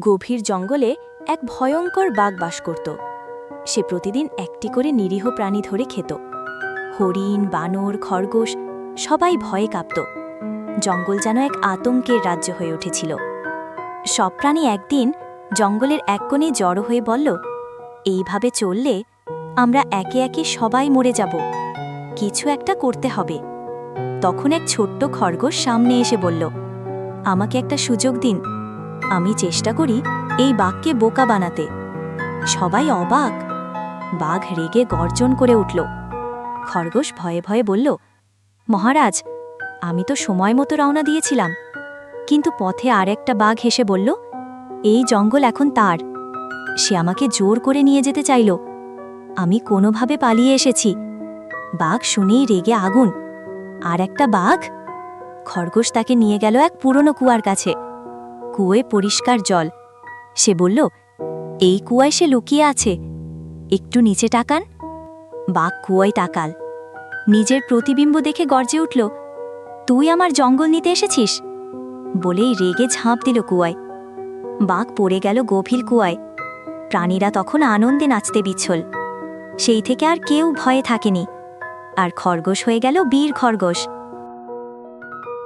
গভীর জঙ্গলে এক ভয়ঙ্কর বাঘ বাস করত। সে প্রতিদিন একটি করে নিরীহ প্রাণী ধরে খেত। হরিণ, বানর, খরগোশ সবাই ভয়ে কাঁপত। জঙ্গল যেন এক আতঙ্কের রাজ্য হয়ে উঠেছিল। সব প্রাণী একদিন জঙ্গলের এক কোণে জড়ো হয়ে বলল, এইভাবে চললে আমরা একে একে সবাই মরে যাব। কিছু একটা করতে হবে। তখন এক ছোট্ট খরগোশ সামনে এসে বলল, আমাকে একটা সুযোগ দিন। আমি চেষ্টা করি এই বাঘকে বোকা বানাতে। সবাই অবাক। বাঘ রেগে গর্জন করে উঠল। খরগোশ ভয়ে ভয়ে বলল, মহারাজ, আমি তো সময় মতো রওনা দিয়েছিলাম। কিন্তু পথে আর একটা বাঘ হেসে বলল, এই জঙ্গল এখন তার। সে আমাকে জোর করে নিয়ে যেতে চাইল। আমি কোনোভাবে পালিয়ে এসেছি। বাঘ শুনেই রেগে আগুন। আর একটা বাঘ? খরগোশ তাকে নিয়ে গেল এক পুরনো কুয়ার কাছে। কুয়োয় পরিষ্কার জল। সে বলল, এই কুয়ায় সে লুকিয়ে আছে। একটু নিচে টাকান বাঘ কুয়োয় তাকাল। নিজের প্রতিবিম্ব দেখে গর্জে উঠল, তুই আমার জঙ্গল নিতে এসেছিস? বলেই রেগে ঝাঁপ দিল কুয়ায়। বাঘ পড়ে গেল গভীর কুয়ায়। প্রাণীরা তখন আনন্দে নাচতে বিচ্ছল। সেই থেকে আর কেউ ভয়ে থাকেনি। আর খরগোশ হয়ে গেল বীর খরগোশ।